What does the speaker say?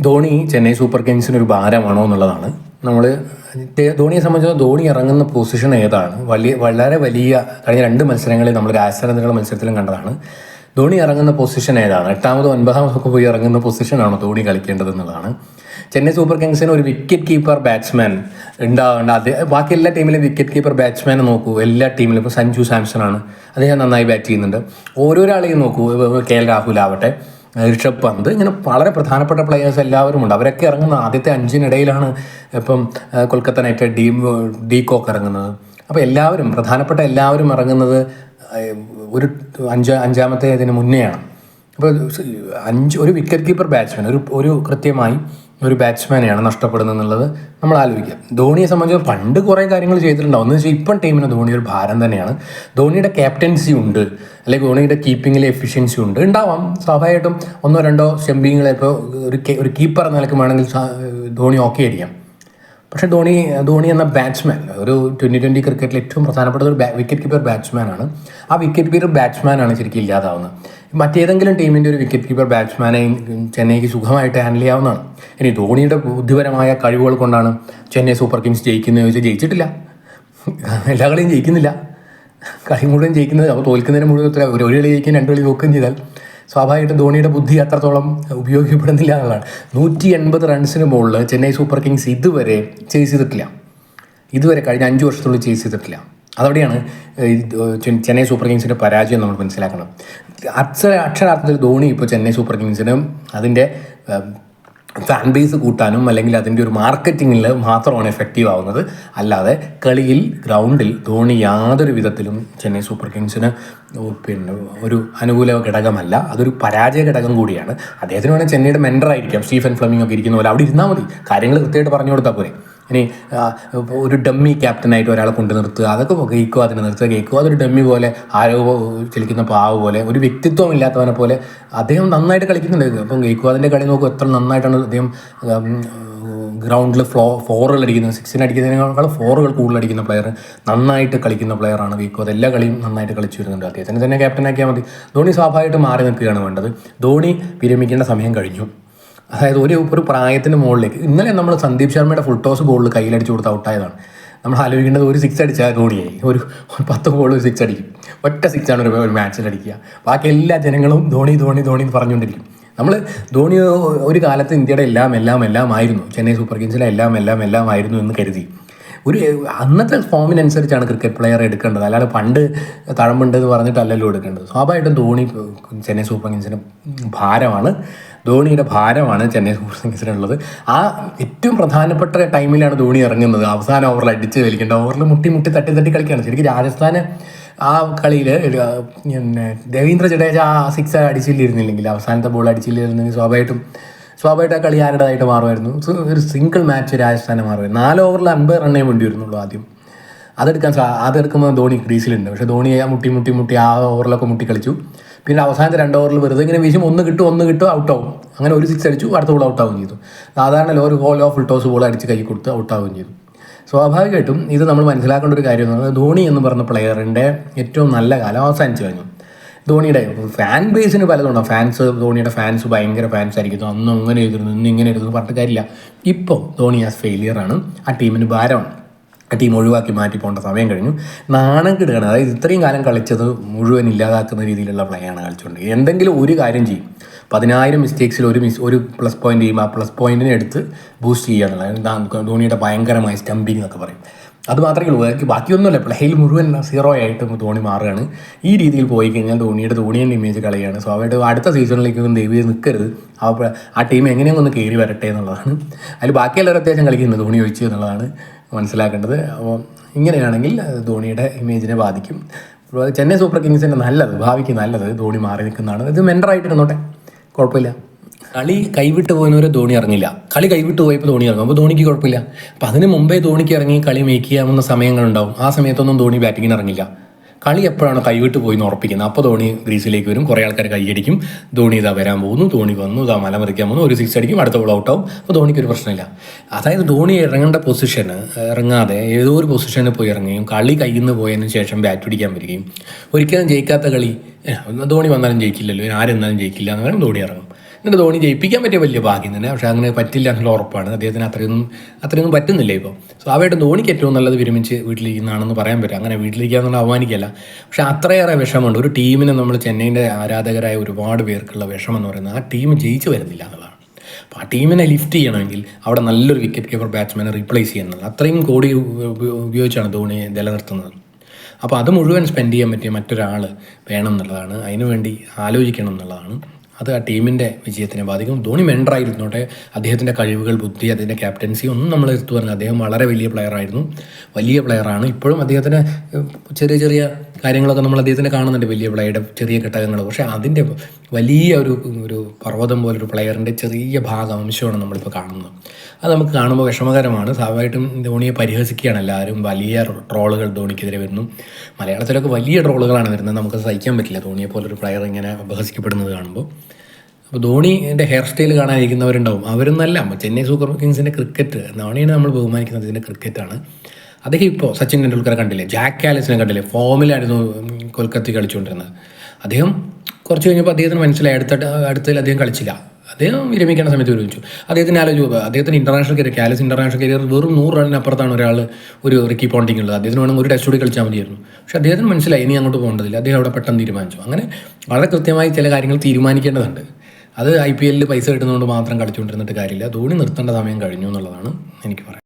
Dhoni Chennai super കിങ്സിന് ഒരു ഭാരമാണോ എന്നുള്ളതാണ്. നമ്മൾ ധോണിയെ സംബന്ധിച്ച് ധോണി ഇറങ്ങുന്ന പൊസിഷൻ ഏതാണ്? വലിയ വളരെ വലിയ കഴിഞ്ഞ രണ്ട് മത്സരങ്ങളിൽ നമ്മൾ രാജസ്ഥാനെതിരെ മത്സരത്തിലും കണ്ടതാണ്. ധോണി ഇറങ്ങുന്ന പൊസിഷൻ ഏതാണ്? എട്ടാമതോ ഒൻപതാമതൊക്കെ പോയി ഇറങ്ങുന്ന പൊസിഷനാണോ ധോണി കളിക്കേണ്ടത് എന്നുള്ളതാണ്. ചെന്നൈ സൂപ്പർ കിങ്സിന് ഒരു വിക്കറ്റ് കീപ്പർ ബാറ്റ്സ്മാൻ ഉണ്ടാവേണ്ട അത് ബാക്കി എല്ലാ ടീമിലും വിക്കറ്റ് കീപ്പർ ബാറ്റ്സ്മാൻ നോക്കൂ. എല്ലാ ടീമിലും ഇപ്പോൾ സഞ്ജു സാംസൺ ആണ്. അദ്ദേഹം നന്നായി ബാറ്റ് ചെയ്യുന്നുണ്ട്. ഓരോരാളെയും നോക്കൂ. കെ എൽ രാഹുൽ ആവട്ടെ. ഋഷഭ് പന്ത് ഇങ്ങനെ വളരെ പ്രധാനപ്പെട്ട പ്ലെയേഴ്സ് എല്ലാവരും ഉണ്ട്. അവരൊക്കെ ഇറങ്ങുന്ന ആദ്യത്തെ അഞ്ചിനിടയിലാണ് ഇപ്പം Kolkata Knight de de Kock ഇറങ്ങുന്നത്. അപ്പോൾ എല്ലാവരും പ്രധാനപ്പെട്ട എല്ലാവരും ഇറങ്ങുന്നത് ഒരു അഞ്ച് അഞ്ചാമത്തെ ഇതിന് മുന്നെയാണ്. അപ്പോൾ അഞ്ച് ഒരു വിക്കറ്റ് കീപ്പർ ബാറ്റ്സ്മാൻ ഒരു ഒരു കൃത്യമായി ഒരു ബാറ്റ്സ്മാനെയാണ് നഷ്ടപ്പെടുന്നത് എന്നുള്ളത് നമ്മൾ ആലോചിക്കുക ധോണിയെ സംബന്ധിച്ച് പണ്ട് കുറേ കാര്യങ്ങൾ ചെയ്തിട്ടുണ്ടാവും. എന്ന് വെച്ചാൽ ഇപ്പം ടീമിന് ധോണി ഒരു ഭാരം തന്നെയാണ്. ധോണിയുടെ ക്യാപ്റ്റൻസി ഉണ്ട്. അല്ലെങ്കിൽ ധോണിയുടെ കീപ്പിങ്ങിലെ എഫിഷ്യൻസി ഉണ്ട്. ഉണ്ടാവാം. സ്വാഭാവികമായിട്ടും ഒന്നോ രണ്ടോ സ്റ്റെമ്പിങ്ങിൽ ഇപ്പോൾ ഒരു ഒരു കീപ്പർ എന്ന വേണമെങ്കിൽ ധോണി ഓക്കെ ആയിരിക്കാം. പക്ഷേ ധോണി ധോണി എന്ന ബാറ്റ്സ്മാൻ ഒരു ട്വന്റി ട്വന്റി ക്രിക്കറ്റിൽ ഏറ്റവും പ്രധാനപ്പെട്ട ഒരു വിക്കറ്റ് കീപ്പർ ബാറ്റ്സ്മാനാണ് ആ വിക്കറ്റ് കീപ്പർ ബാറ്റ്സ്മാനാണ് ശരിക്കും ഇല്ലാതാവുന്നത്. മറ്റേതെങ്കിലും ടീമിന്റെ ഒരു വിക്കറ്റ് കീപ്പർ ബാറ്റ്സ്മാനെയും ചെന്നൈക്ക് സുഖമായിട്ട് ഹാൻഡിൽ ചെയ്യാവുന്നതാണ്. ഇനി ധോണിയുടെ ബുദ്ധിപരമായ കഴിവുകൾ കൊണ്ടാണ് ചെന്നൈ സൂപ്പർ കിങ്സ് ജയിക്കുന്നത് ചോദിച്ചാൽ ജയിച്ചിട്ടില്ല. എല്ലാ കളിയും ജയിക്കുന്നില്ല. കളി മുഴുവൻ ജയിക്കുന്നത് അപ്പോൾ തോൽക്കുന്നതിന് മുഴുവൻ ഒരു കളി ജയിക്കും രണ്ട് കളി തോക്കുകയും ചെയ്താൽ സ്വാഭാവികമായിട്ടും ധോണിയുടെ ബുദ്ധി അത്രത്തോളം ഉപയോഗിക്കപ്പെടുന്നില്ല എന്നുള്ളതാണ്. നൂറ്റി എൺപത് റൺസിന് മുകളിൽ ചെന്നൈ സൂപ്പർ കിങ്സ് ഇതുവരെ ചേസ് ചെയ്തിട്ടില്ല. ഇതുവരെ കഴിഞ്ഞ അഞ്ച് വർഷത്തുള്ളിൽ ചേസ് ചെയ്തിട്ടില്ല. അതവിടെയാണ് ചെന്നൈ സൂപ്പർ കിങ്സിന്റെ പരാജയം നമ്മൾ മനസ്സിലാക്കണം അക്ഷര അക്ഷരാർത്ഥത്തിൽ ധോണി ഇപ്പോൾ ചെന്നൈ സൂപ്പർ കിങ്സിനും അതിന്റെ ഫാൻ ബേസ് കൂട്ടാനും അല്ലെങ്കിൽ അതിന്റെ ഒരു മാർക്കറ്റിങ്ങിൽ മാത്രമാണ് എഫക്റ്റീവ് ആവുന്നത്. അല്ലാതെ കളിയിൽ ഗ്രൗണ്ടിൽ ധോണി യാതൊരു വിധത്തിലും ചെന്നൈ സൂപ്പർ കിങ്സിന് പിന്നെ ഒരു അനുകൂല ഘടകമല്ല. അതൊരു പരാജയ ഘടകം കൂടിയാണ്. അദ്ദേഹത്തിന് വേണമെങ്കിൽ ചെന്നൈയുടെ മെൻഡറായിരിക്കാം സ്റ്റീഫൻ ഫ്ലമിംഗ് ഒക്കെ ഇരിക്കുന്ന പോലെ അവിടെ ഇരുന്നാൽ മതി. കാര്യങ്ങൾ കൃത്യമായിട്ട് പറഞ്ഞു കൊടുത്താൽ പോരെ. ഇനി ഒരു ഡമ്മി ക്യാപ്റ്റനായിട്ട് ഒരാളെ കൊണ്ടു നിർത്തുക അതൊക്കെ കേൾക്കുക അതിനെ നിർത്തുക. കേൾക്കുക അതൊരു ഡമ്മി പോലെ ആരോ ചലിക്കുന്ന പാവ് പോലെ ഒരു വ്യക്തിത്വം ഇല്ലാത്തവനെ പോലെ അദ്ദേഹം നന്നായിട്ട് കളിക്കുന്നുണ്ട്. അപ്പം കേൾക്കുക അതിന്റെ കളി നോക്കുക എത്ര നന്നായിട്ടാണ് അദ്ദേഹം ഗ്രൗണ്ടിൽ ഫ്ലോ ഫോറുകൾ അടിക്കുന്നത്. സിക്സിന് അടിക്കുന്നതിനേക്കാൾ ഫോറുകൾ കൂടുതൽ അടിക്കുന്ന പ്ലെയർ നന്നായിട്ട് കളിക്കുന്ന പ്ലെയറാണ് വീക്കോ അതെല്ലാ കളിയും നന്നായിട്ട് കളിച്ചു വരുന്നുണ്ട്. അദ്ദേഹത്തിന് തന്നെ ക്യാപ്റ്റനാക്കിയാൽ മതി. ധോണി സ്വാഭാവികമായിട്ട് മാറി നിൽക്കുകയാണ് വേണ്ടത്. ധോണി വിരമിക്കേണ്ട സമയം കഴിഞ്ഞു. അതായത് ഒരു ഒരു പ്രായത്തിന് മുകളിലേക്ക്. ഇന്നലെ നമ്മൾ സന്ദീപ് ശർമ്മയുടെ ഫുൾ ടോസ് ബോളിൽ കയ്യിലടിച്ച് കൊടുത്ത് ഔട്ടായതാണ് നമ്മൾ ആലോചിക്കേണ്ടത് ഒരു സിക്സ് അടിച്ചാൽ ഒരു ഒരു പത്ത് ബോൾ ഒരു സിക്സ് അടിക്കും. ഒറ്റ സിക്സ് ആണ് ഒരു ഒരു മാച്ചിൽ അടിക്കുക. ബാക്കി എല്ലാ ജനങ്ങളും ധോണി ധോണി ധോണി എന്ന് പറഞ്ഞുകൊണ്ടിരിക്കും. നമ്മൾ ധോണി ഒരു കാലത്ത് ഇന്ത്യയുടെ എല്ലാം എല്ലാം എല്ലാം ആയിരുന്നു. ചെന്നൈ സൂപ്പർ കിങ്സിലെ എല്ലാം എല്ലാം എല്ലാം ആയിരുന്നു എന്ന് കരുതി. ഒരു അന്നത്തെ ഫോമിനനുസരിച്ചാണ് ക്രിക്കറ്റ് പ്ലെയർ എടുക്കേണ്ടത്. അല്ലാതെ പണ്ട് തഴമ്പുണ്ട് എന്ന് പറഞ്ഞിട്ടല്ലല്ലോ എടുക്കേണ്ടത്. സ്വാഭാവികമായിട്ടും ധോണി ചെന്നൈ സൂപ്പർ കിങ്സിന് ഭാരമാണ്. ധോണിയുടെ ഭാരമാണ് ചെന്നൈ സൂപ്പർ കിങ്സിനുള്ളത്. ആ ഏറ്റവും പ്രധാനപ്പെട്ട ടൈമിലാണ് ധോണി ഇറങ്ങുന്നത്. അവസാന ഓവറിൽ അടിച്ച് വലിക്കേണ്ട ഓവറിൽ മുട്ടി മുട്ടി തട്ടി തട്ടി കളിക്കുകയാണ്. ശരിക്കും രാജസ്ഥാന് ആ കളിയിൽ രവീന്ദ്ര ജഡേജ ആ സിക്സ് അടിച്ചില്ലിരുന്നില്ലെങ്കിൽ അവസാനത്തെ ബോൾ അടിച്ചില്ലിരുന്നെങ്കിൽ സ്വാഭാവികമായിട്ടും സ്വാഭാവികമായിട്ട് ആ കളി ആരുടേതായിട്ട് മാറുമായിരുന്നു. ഒരു സിംഗിൾ മാച്ച് രാജസ്ഥാനെ മാറുമായിരുന്നു. നാല് ഓവറിൽ അൻപത് റണ്ണേ വേണ്ടി വരുന്നുള്ളൂ ആദ്യം. അതെടുക്കാൻ സാ അതെടുക്കുമ്പോൾ ധോണി ക്രീസിലുണ്ട്. പക്ഷേ ധോണി ആ മുട്ടി മുട്ടി മുട്ടി ആ ഓവറിലൊക്കെ മുട്ടി കളിച്ചു പിന്നെ അവസാനത്തെ രണ്ട് ഓവറിൽ വെറുതെ ഇങ്ങനെ വീശും. ഒന്ന് കിട്ടും ഒന്ന് കിട്ടും ആവും. അങ്ങനെ ഒരു സിക്സ് അടിച്ചു അടുത്ത ബോൾ ഔട്ടാവുകയും ചെയ്തു. സാധാരണ ഒരു whole of full toss ball അടിച്ച് കൈ കൊടുത്ത് ഔട്ടാവുകയും ചെയ്തു. സ്വാഭാവികമായിട്ടും ഇത് നമ്മൾ മനസ്സിലാക്കേണ്ട ഒരു കാര്യം എന്ന് പറയുന്നത് ധോണി എന്ന് പറഞ്ഞ പ്ലെയറിന്റെ ഏറ്റവും നല്ല കാലം അവസാനിച്ചു കഴിഞ്ഞു. ധോണിയുടെ ഫാൻ ബേസിന് പലതുണ്ടാവും ഫാൻസ് ധോണിയുടെ ഫാൻസ് ഭയങ്കര ഫാൻസ് ആയിരിക്കും. അന്ന് അങ്ങനെ എഴുതുന്നു ഇന്ന് ഇങ്ങനെ എഴുതുന്നു പറഞ്ഞിട്ട് കാര്യമില്ല. ഇപ്പോൾ ധോണി ആസ് ഫെയിലിയറാണ് ആ ടീമിന് ഭാരമാണ്. ആ ടീം ഒഴിവാക്കി മാറ്റി പോകേണ്ട സമയം കഴിഞ്ഞു. നാണം കിടുകയാണ്. അതായത് ഇത്രയും കാലം കളിച്ചത് മുഴുവൻ ഇല്ലാതാക്കുന്ന രീതിയിലുള്ള പ്ലേയാണ് കളിച്ചുകൊണ്ട് എന്തെങ്കിലും ഒരു കാര്യം ചെയ്യും. പതിനായിരം മിസ്റ്റേക്സിൽ ഒരു മിസ് ഒരു പ്ലസ് പോയിന്റ് ചെയ്യുമ്പോൾ ആ പ്ലസ് പോയിന്റിനെ എടുത്ത് ബൂസ്റ്റ് ചെയ്യുകയാണുള്ളത് ധോണിയുടെ ഭയങ്കരമായ സ്റ്റംപിങ് എന്നൊക്കെ പറയും. അത് മാത്രമേ ഉള്ളൂ. ബാക്കി ബാക്കിയൊന്നുമില്ല. പ്ലേയിൽ മുഴുവൻ സീറോ ആയിട്ട് ധോണി മാറുകയാണ്. ഈ രീതിയിൽ പോയി കഴിഞ്ഞാൽ ധോണിയുടെ ധോണിയുടെ ഇമേജ് കളയുകയാണ് സ്വാഭാവികമായിട്ടും അടുത്ത സീസണിലേക്കൊന്നും ദേവി നിൽക്കരുത് ആ ആ ടീം എങ്ങനെയും ഒന്ന് കയറി വരട്ടെ എന്നുള്ളതാണ്. അതിൽ ബാക്കിയെല്ലാവരും അത്യാവശ്യം കളിക്കുന്നത് ധോണി ഒഴിച്ച് എന്നുള്ളതാണ് മനസ്സിലാക്കേണ്ടത്. അപ്പോൾ ഇങ്ങനെയാണെങ്കിൽ ധോണിയുടെ ഇമേജിനെ ബാധിക്കും. അപ്പോൾ ചെന്നൈ സൂപ്പർ കിങ്സിന്റെ നല്ലത് ഭാവിക്ക് നല്ലത് ധോണി മാറി നിൽക്കുന്നതാണ്. ഇത് മെൻഡറായിട്ട് ഇരുന്നോട്ടെ. കുഴപ്പമില്ല. കളി കൈവിട്ട് പോകുന്നവരെ ധോണി ഇറങ്ങില്ല. കളി കൈവിട്ട് പോയപ്പോൾ ധോണി ഇറങ്ങും. അപ്പോൾ ധോണിക്ക് കുഴപ്പമില്ല. അപ്പം അതിന് മുമ്പേ ധോണിക്ക് ഇറങ്ങി കളി മേക്ക് ചെയ്യാവുന്ന സമയങ്ങളുണ്ടാവും. ആ സമയത്തൊന്നും ധോണി ബാറ്റിങ്ങിന് ഇറങ്ങില്ല. കളി എപ്പോഴാണ് കൈവിട്ട് പോയി എന്ന് ഉറപ്പിക്കുന്നത്. അപ്പോൾ ധോണി ഗ്രീസിലേക്ക് വരും. കുറേ ആൾക്കാർ കൈയടിക്കും ധോണി ഇതാ വരാൻ പോകുന്നു. ധോണി വന്നു. ഇതാ മല മറിക്കാൻ പോകുന്നു. ഒരു സിക്സ് അടിക്കും. അടുത്ത ബോൾ ഔട്ടാവും അപ്പോൾ ധോണിക്ക് ഒരു പ്രശ്നമില്ല. അതായത് ധോണി ഇറങ്ങേണ്ട പൊസിഷന് ഇറങ്ങാതെ ഏതോ ഒരു പൊസിഷനിൽ പോയി ഇറങ്ങുകയും കളി കയ്യിൽ നിന്ന് പോയതിന് ശേഷം ബാറ്റ് പിടിക്കാൻ വരികയും. ഒരിക്കലും ജയിക്കാത്ത കളി ധോണി വന്നാലും ജയിക്കില്ലല്ലോ. ആരെന്നാലും ജയിക്കില്ല എന്ന് പറയുമ്പോൾ ധോണി ഇറങ്ങും. എന്നിട്ട് ധോണി ജയിപ്പിക്കാൻ പറ്റിയ വലിയ ഭാഗ്യം തന്നെ. പക്ഷേ അങ്ങനെ പറ്റില്ല എന്നുള്ള ഉറപ്പാണ്. അദ്ദേഹത്തിന് അത്രയൊന്നും അത്രയൊന്നും പറ്റുന്നില്ല ഇപ്പോൾ സ്വാഭാവികമായിട്ടും ധോണിക്ക് ഏറ്റവും നല്ലത് വിരമിച്ച് വീട്ടിലിരിക്കുന്നതാണെന്ന് പറയാൻ പറ്റും. അങ്ങനെ വീട്ടിലിരിക്കാന്നുള്ള അവമാനിക്കല്ല പക്ഷേ അത്രയേറെ വിഷമമുണ്ട്. ഒരു ടീമിനെ നമ്മൾ ചെന്നൈന്റെ ആരാധകരായ ഒരുപാട് പേർക്കുള്ള വിഷമം എന്ന് പറയുന്നത് ആ ടീം ജയിച്ചു വരുന്നില്ല എന്നുള്ളതാണ്. അപ്പോൾ ആ ടീമിനെ ലിഫ്റ്റ് ചെയ്യണമെങ്കിൽ അവിടെ നല്ലൊരു വിക്കറ്റ് കീപ്പർ ബാറ്റ്സ്മാനെ റീപ്ലേസ് ചെയ്യുന്നത് അത്രയും കോടി ഉപ- ഉപയോഗിച്ചാണ് ധോണി നിലനിർത്തുന്നത്. അപ്പോൾ അത് മുഴുവൻ സ്പെൻഡ് ചെയ്യാൻ പറ്റിയ മറ്റൊരാൾ വേണം എന്നുള്ളതാണ്. അതിനുവേണ്ടി ആലോചിക്കണം എന്നുള്ളതാണ്. അത് ആ ടീമിന്റെ വിജയത്തിനെ ബാധിക്കും. ധോണി മെൻഡറായിരുന്നോട്ടെ അദ്ദേഹത്തിന്റെ കഴിവുകൾ ബുദ്ധി അദ്ദേഹത്തിന്റെ ക്യാപ്റ്റൻസി ഒന്നും നമ്മൾ എടുത്തു പറഞ്ഞു അദ്ദേഹം വളരെ വലിയ പ്ലെയർ ആയിരുന്നു. വലിയ പ്ലെയറാണ് ഇപ്പോഴും അദ്ദേഹത്തിന് ചെറിയ ചെറിയ കാര്യങ്ങളൊക്കെ നമ്മൾ അദ്ദേഹത്തിന് കാണുന്നുണ്ട് വലിയ പ്ലെയറുടെ ചെറിയ ഘടകങ്ങൾ. പക്ഷേ അതിന്റെ വലിയ ഒരു ഒരു പർവതം പോലൊരു പ്ലെയറിന്റെ ചെറിയ ഭാഗം അംശമാണ് നമ്മളിപ്പോൾ കാണുന്നത്. അത് നമുക്ക് കാണുമ്പോൾ വിഷമകരമാണ്. സ്വാഭാവികമായിട്ടും ധോണിയെ പരിഹസിക്കുകയാണ് എല്ലാവരും. വലിയ ട്രോളുകൾ ധോണിക്കെതിരെ വരുന്നു. മലയാളത്തിലൊക്കെ വലിയ ട്രോളുകളാണ് വരുന്നത്. നമുക്ക് സഹിക്കാൻ പറ്റില്ല. ധോണിയെ പോലൊരു പ്ലെയർ ഇങ്ങനെ അപഹസിക്കപ്പെടുന്നത് കാണുമ്പോൾ. അപ്പോൾ ധോണിന്റെ ഹെയർ സ്റ്റൈൽ കാണാനിരിക്കുന്നവരുണ്ടാവും. അവരൊന്നല്ല. നല്ല ചെന്നൈ സൂപ്പർ കിങ്സിന്റെ ക്രിക്കറ്റ്. ധോണിയാണ് നമ്മൾ ബഹുമാനിക്കുന്നത് ഇതിന്റെ ക്രിക്കറ്റാണ്. അദ്ദേഹം ഇപ്പോൾ സച്ചിൻ ടെണ്ടുൽക്കറെ കണ്ടില്ലേ? ജാക്ക് ആലിസിനെ കണ്ടില്ലേ? ഫോമിലായിരുന്നു കൊൽക്കത്തി കളിച്ചുകൊണ്ടിരുന്നത്. അദ്ദേഹം കുറച്ച് കഴിഞ്ഞപ്പോൾ അദ്ദേഹത്തിന് മനസ്സിലായി. അടുത്ത അടുത്തതിൽ അദ്ദേഹം കളിച്ചില്ല. അദ്ദേഹം വിരമിക്കേണ്ട സമയത്ത് വിരമിച്ചു. അദ്ദേഹത്തിന് ആലോചിച്ചു അദ്ദേഹത്തിന് ഇന്റർനാഷണൽ കരിയർ കാലസ് ഇന്റർനാഷണൽ കരിയർ വെറും നൂറ് റണ്ണിനപ്പുറത്താണ് ഒരാൾ ഒരു റിക്കി പോണ്ടിങ് ഉള്ളത്. അദ്ദേഹത്തിന് വേണമെങ്കിൽ ഒരു ടെസ്റ്റ് കൂടി കളിച്ചാൽ മതിയായിരുന്നു. പക്ഷേ അദ്ദേഹത്തിന് മനസ്സിലായി ഇനി അങ്ങോട്ട് പോകേണ്ടതില്ല. അദ്ദേഹം അവിടെ പെട്ടെന്ന് തീരുമാനിച്ചു. അങ്ങനെ വളരെ കൃത്യമായി ചില കാര്യങ്ങൾ തീരുമാനിക്കേണ്ടതുണ്ട്. അത് ഐ പി എല്ലിൽ പൈസ കിട്ടുന്നതുകൊണ്ട് മാത്രം കളിച്ചുകൊണ്ടിരുന്നിട്ട് കാര്യമില്ല. ധോണി നിർത്തേണ്ട സമയം കഴിഞ്ഞു എന്നുള്ളതാണ് എനിക്ക് പറയാം